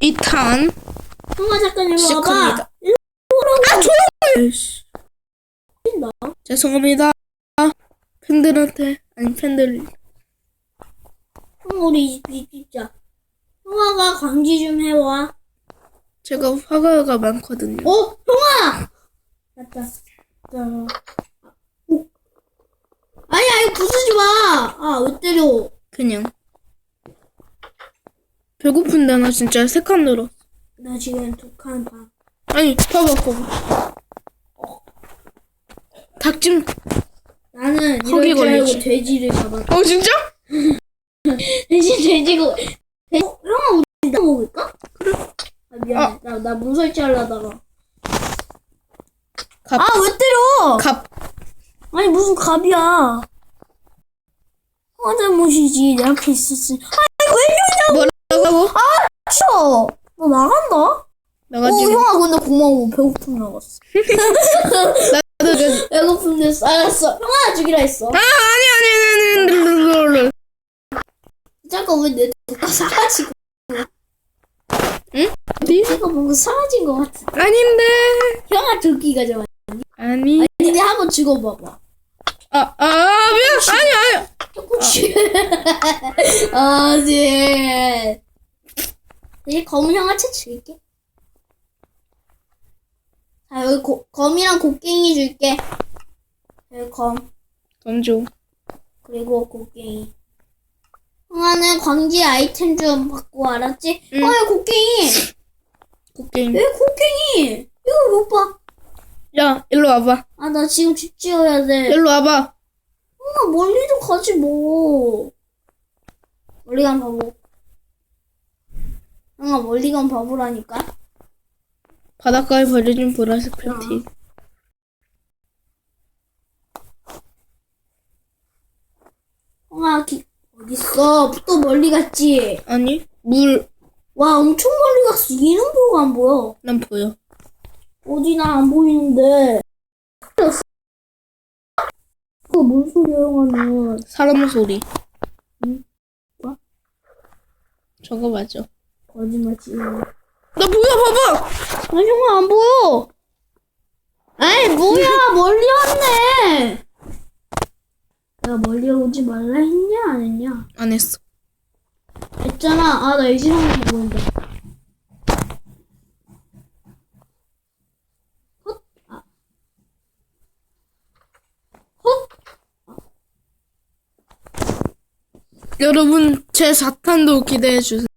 2탄 형아 잠깐 일로 와봐. 시작합니다. 일로 아 조용히. 나. 죄송합니다 팬들한테 아니 팬들 형아 우리 이- 이- 진짜. 형아가 광지 좀 해와. 제가 화가가 많거든요 어 형아. 맞다. 자. 어. 아니야 이거 부수지 마. 아왜 때려? 그냥 배고픈데 나 진짜 세 칸 늘어 나 지금 두 칸 반. 아니 봐봐 봐봐 닭찜 나는 거기 걸리지. 돼지를 잡았. 어 진짜? 대신 돼지고. 돼... 어, 형아 우리 나 먹을까? 그래. 아 미안해. 아. 나나 무설치 하려다가. 갑. 아 왜 때려? 갑 아니 무슨 갑이야? 형아 잘못이지 내 앞에 있었지. 아니 왜 뭐라고? 이러냐? 너 나간다? 어 나가지고 형아 근데 고마워 배고픔 나갔어. 나도 그 배고픈데 쌓였어. 형아 죽이라 했어. 아 아니 아니 아니 아니 잠깐 왜내 도가 사라지고? 응? 어디? 내가 뭔가 사라진 것 같아. 아닌데 형아 도끼가 좋아. 아니 아니 근데 한번 죽어봐봐. 아아 아, 미안 아니 아니 조금씩. 아, 네. 이제 검은 형아채 줄게. 자, 여기 고, 검이랑 곡괭이 줄게. 여기 검, 던져 그리고 곡괭이. 형아는 광지 아이템 좀 받고 알았지? 응. 어, 여기 곡괭이! 곡괭이 여기 곡괭이! 이거 못 봐. 야 일로 와봐 아, 나 지금 집 지어야 돼. 일로 와봐 형아, 멀리도 가지 뭐. 멀리 간 바보. 형아, 멀리 간 바보라니까? 바닷가에 버려진 보라색 팬티 형아, 기, 어딨어? 또 멀리 갔지? 아니 물난 와, 엄청 멀리 갔어. 이름표가 안 보여. 보여 어디 나 안 보이는데. 그거 뭔 소리야, 형아는. 사람 소리 응? 뭐? 저거 맞아 거짓말치. 나 보여 봐봐 아, 형아, 안 보여. 아이, 뭐야, 멀리 왔네. 내가 멀리 오지 말라 했냐, 안 했냐? 안 했어 했잖아. 아, 나 이제 형이 보인다. 헛, 아. 헛, 여러분 제 4탄도 기대해 주세요